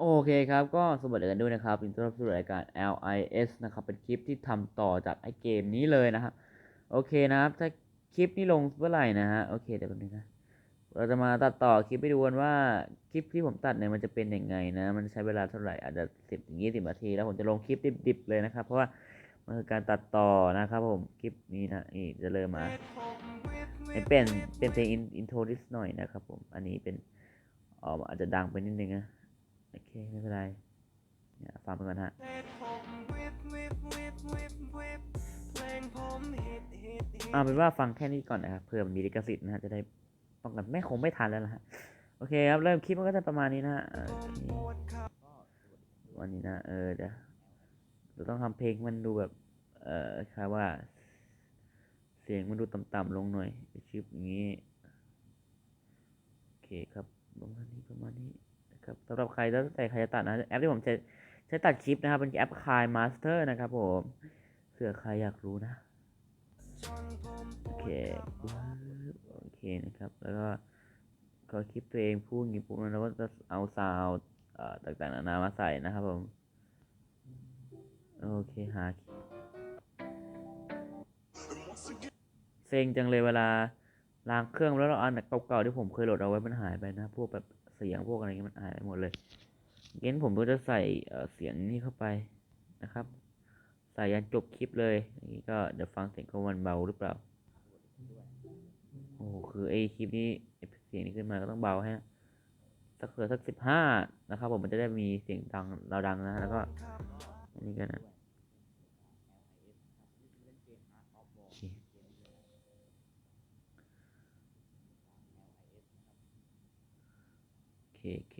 โอเคครับ ก็สวัสดีกันด้วยนะครับยินดีต้อนรับสู่รายการ LIS นะครับ เป็นคลิปที่ทำต่อจากไอเกมนี้เลยนะครับ โอเคนะครับ ถ้าคลิปนี้ลงเมื่อไหร่นะฮะ โอเค เดี๋ยวแป๊บนึงนะ เราจะมาตัดต่อคลิปไปดูกันว่าคลิปที่ผมตัดเนี่ยมันจะเป็นยังไงนะ มันใช้เวลาเท่าไหร่ อาจจะสิบถึงยี่สิบนาที แล้วผมจะลงคลิปดิบๆเลยนะครับ เพราะว่ามันคือการตัดต่อนะครับผม คลิปนี้นะ นี่จะเริ่มมาเป็นเป็นเพลงอินโทรนิดหน่อยนะครับผม อันนี้เป็นอ๋ออาจจะดังไปนิดนึงนะ โอเค ไม่เป็นไรเนี่ยฟังไปก่อนฮะเอาเป็นว่าฟังแค่นี้ก่อนนะครับเพื่อมันมีลิขสิทธิ์นะฮะจะได้ป้องกันไม่คงไม่ทันแล้วนะฮะโอเคครับเริ่มคลิปมันก็จะประมาณนี้นะฮะวันนี้นะเออเดี๋ยวเราต้องทำเพลงมันดูแบบเออคล้ายว่า เสียงมันดูต่ำๆลงหน่อยชิปอย่างนี้โอเคครับประมาณนี้ประมาณนี้ ครับสำหรับใครแล้วแต่ใครจะตัดนะแอปที่ผมใช้ใช้ตัดคลิปนะครับ เป็นแอปคายมาสเตอร์นะครับผมเผื่อใครอยากรู้นะ โอเคโอเคนะครับ แล้วก็ก็คลิปตัวเองพูดอย่างนี้ปุ๊บแล้วก็จะเอาซาวด์เอ่อต่างๆนานามาใส่นะครับผม โอเคหาเซ็งจังเลยเวลาล้างเครื่องแล้วเราอันเก่าๆที่ผมเคยโหลดเอาไว้มันหายไปนะ พวกแบบ เสียงพวกอะไรเงี้ยมันหายไปหมดเลยงั้นผมก็จะใส่เสียงนี้เข้าไปนะครับ ใส่ยันจบคลิปเลยอย่างนี้ก็เดี๋ยวฟังเสียงของมันเบาหรือเปล่าโอ้โหคือไอ้คลิปนี้เสียงนี้ขึ้นมาก็ต้องเบาให้สักเกือสักสิบห้านะครับ ผมมันจะได้มีเสียงดังเราดังนะแล้วก็อันนี้กันนะโอเค โอเค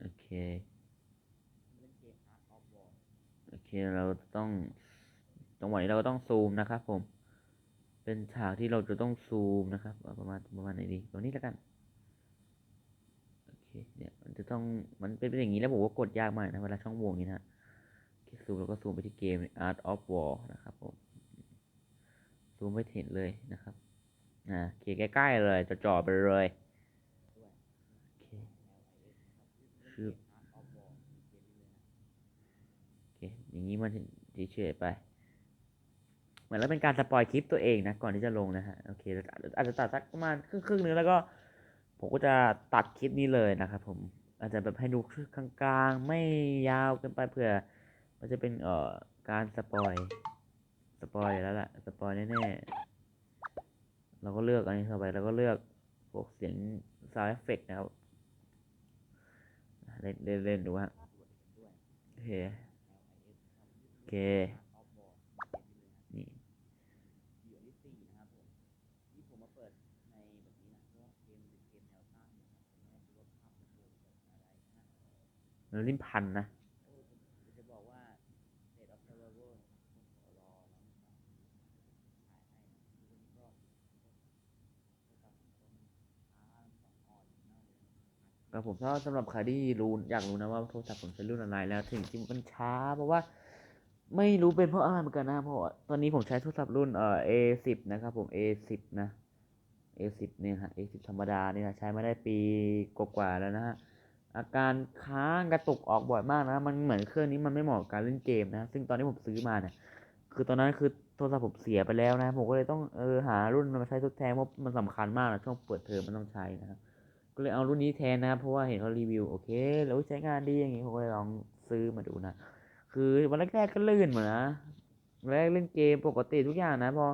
โอเคโอเคเราต้องจังหวะนี้เราก็ต้องซูมนะครับผม เป็นฉากที่เราจะต้องซูมนะครับประมาณประมาณไหนดีตรงนี้แล้วกันโอเคเนี่ยมันจะต้องมันเป็นอย่างนี้แล้วผมก็กดยากมากนะเวลาช่องวงนี้นะซูมแล้วก็ซูมไปที่เกม Art of War นะครับผมซูมไม่เห็นเลยนะครับ อ่าโอเคใกล้ๆเลยจ่อๆไปเลยโอเคชืบโอเคอย่างนี้มันเฉยไป เหมือนแล้วเป็นการสปอยคลิปตัวเองนะ ก่อนที่จะลงนะฮะ โอเค อาจจะตัดสักประมาณครึ่งครึ่งนึงแล้วก็ ผมก็จะตัดคลิปนี้เลยนะครับผม อาจจะแบบให้ดูกลางๆ ไม่ยาวเกินไปเผื่อ มันจะเป็นเอ่อการสปอย สปอยแล้วล่ะ สปอยแน่ๆ เราก็เลือกอันนี้เข้าไปแล้วก็เลือกพวกเสียง sound effect นะครับเล่นเล่นเล่นดูฮะโอเคโอเคนี่แล้วลิ้นพันนะ ครับผมถ้าสำหรับใครที่รู้อยากรู้นะว่าโทรศัพท์ผมใช้รุ่นอะไรแล้วถึงที่มันช้า เพราะว่าไม่รู้เป็นเพราะอะไรเหมือนกันนะเพราะตอนนี้ผมใช้โทรศัพท์รุ่นเอ่อ A10 นะครับผม A10 นะ A10 เนี่ยฮะ A10 ธรรมดาเนี่ยใช้มาได้ปีกว่าๆแล้วนะฮะอาการค้างกระตุกออกบ่อยมากนะ มันเหมือนเครื่องนี้มันไม่เหมาะกับการเล่นเกมนะ ซึ่งตอนที่ผมซื้อมาเนี่ย คือตอนนั้นคือโทรศัพท์ผมเสียไปแล้วนะ ผมก็เลยต้องเออหารุ่นมาใช้ทดแทนเพราะมันสำคัญมากนะช่วงเปิดเทอมมันต้องใช้นะครับ ก็เลยเอารุ่นนี้แทนนะครับเพราะว่าเห็นเขารีวิวโอเคแล้วใช้งานดีอย่างงี้ผมก็เลยลองซื้อมาดูนะ คือวันแรกๆก็ลื่นเหมือนนะแรกเล่นเกมปกติทุกอย่างนะพอ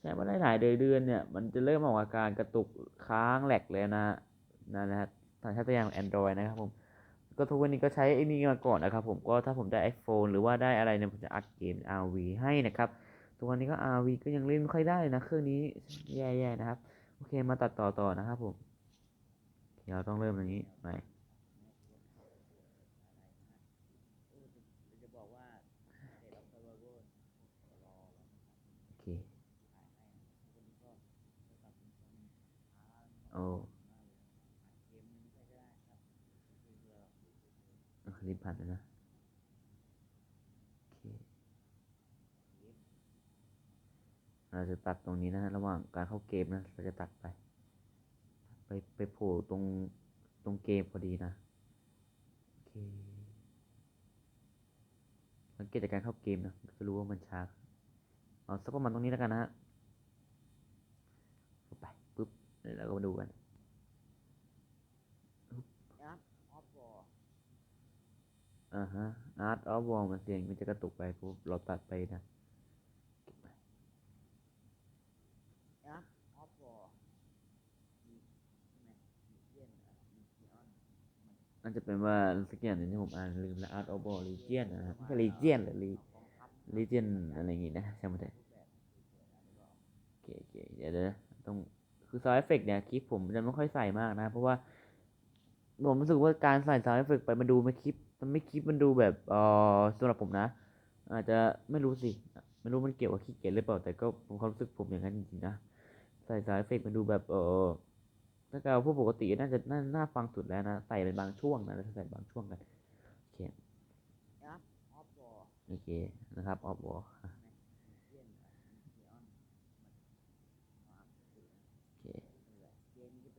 ใช้มาได้หลายเดือนเนี่ย มันจะเริ่มออกอาการกระตุกค้างแหลกเลยนะนั่นะฮะทางใช้ตัวอย่าง Android นะครับผมก็ทุกวันนี้ก็ใช้ไอ้นี่มาก่อนนะครับผมก็ถ้าผมได้ iPhone หรือว่าได้อะไรเนี่ยผมจะอัดเกม RV ให้นะครับทุกวันนี้ก็ RV ก็ยังเล่นไม่ค่อยได้นะเครื่องนี้แย่ๆนะครับ โอเคมาตัดต่อต่อนะครับผม เดี๋ยวเราต้องเริ่มอย่างนี้ใหมโอเคโอ้เอารีบผ่านเลยนะโอเคเราจะตัดตรงนี้นะ ระหว่างการเข้าเกมนะ เราจะตัดไป ไปไปโผล่ตรงตรงเกมพอดีนะโอเคสังเกตจากการเข้าเกมนะก็จะรู้ว่ามันช้าเอาสักประมาณตรงนี้แล้วกันนะฮะเข้าไปปุ๊บเดี๋ยวเราก็มาดูกันนะออฟบออ่าฮะ Art of War มันเสียงมันจะกระตุกไปปุ๊บเราตัดไปนะนะออฟบอมีใช่ไหมมีเยี่ยนอะมีเคียน น่าจะเป็นว่าสักอย่างหนึงที่ผมอ่านลืมแล้ว Art of War Legion นะครับไม่ใช่ Legion หรือ Le- Legion อะไรอย่างงี้นะใช่ไหมแต่โอเคโอเคเดี๋ยวเดี๋ยวนะต้องคือ sound effect เนี่ยคลิปผมจะไม่ค่อยใส่มากนะ เพราะว่า ผมรู้สึกว่าการใส่ sound effect ไปมันดูไม่คลิป มันไม่คลิปมันดูแบบเออสำหรับผมนะ อาจจะไม่รู้สิไม่รู้มันเกี่ยวกับขี้เกียจหรือเปล่าแต่ก็ผมความรู้สึกผมอย่างนั้นจริงๆนะใส่ sound effect มันดูแบบเออ ถ้าเกิดเอาพวกปกติน่าจะน่าน่าฟังสุดแล้วนะใส่เป็นบางช่วงนะถ้าใส่บางช่วงกันโอเคนะออฟบอโอเคนะครับออฟวอมีเยี่ยนอะมีเคียนมาโอเคเกมนี้ก็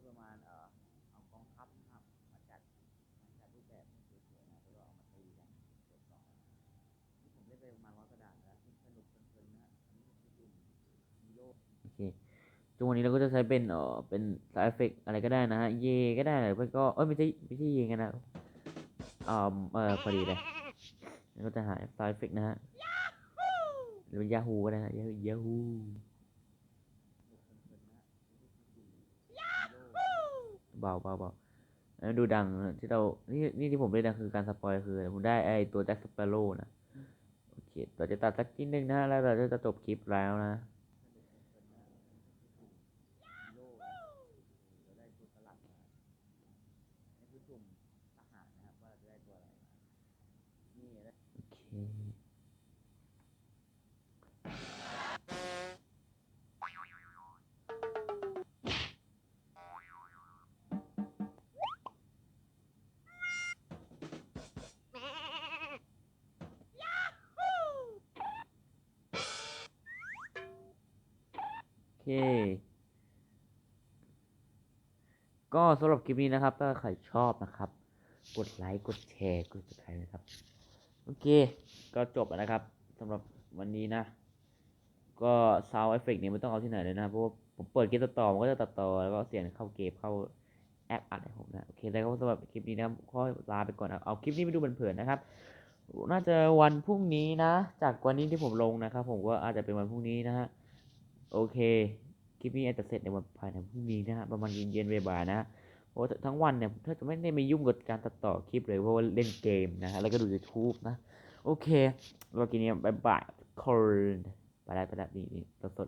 จะปรงทัพนวันนี้เราก็จะใช้เป็นเออเป็นสายเอฟเฟกอะไรก็ได้นะฮะ เยก็ได้หรือไม่ก็ เอ้ยไม่ใช่ไม่ใช่เยกันนะอ่าเออพอดีเลยก็จะหาสายเอฟเฟกนะฮะหรือเป็นยาฮูก็ได้นะยาฮูยาฮูเบาเบาเบาแล้วดูดังที่เรา นี่นี่ที่ผมเล่นนะคือการสปอยคือ ผมได้ไอตัวแจ็คสเปโร่นะ โอเคเราจะตัดสักนิดนึงนะ แล้วเราจะจบคลิปแล้วนะ เค ก็สำหรับคลิปนี้นะครับ ถ้าใครชอบนะครับ กดไลค์ กดแชร์ กดติดตามนะครับ โอเค ก็จบนะครับสำหรับวันนี้นะ ก็ sound effect เนี่ยไม่ต้องเอาที่ไหนเลยนะ เพราะว่าผมเปิดเกมตัดต่อมันก็จะตัดต่อ แล้วก็เสียงเข้าเกมเข้าแอปอัดให้ผมนะ โอเคแล้วก็สำหรับคลิปนี้นะครับก็ลาไปก่อนนะเอาคลิปนี้ไปดูเผินๆนะครับ น่าจะวันพรุ่งนี้นะ จากวันนี้ที่ผมลงนะครับ ผมก็อาจจะเป็นวันพรุ่งนี้นะฮะ โอเค คลิปนี้อาจจะเสร็จในวันภายในพรุ่งนี้นะฮะประมาณเย็นๆบ่ายๆนะเพราะว่าทั้งวันเนี่ยถ้าจะไม่ได้มายุ่งกับการตัดต่อคลิปเลยเพราะว่าเล่นเกมนะฮะแล้วก็ดู YouTube นะ โอเคเรากินเนี่ยบายบายคอร์นไปได้ไปได้นี่นี่สด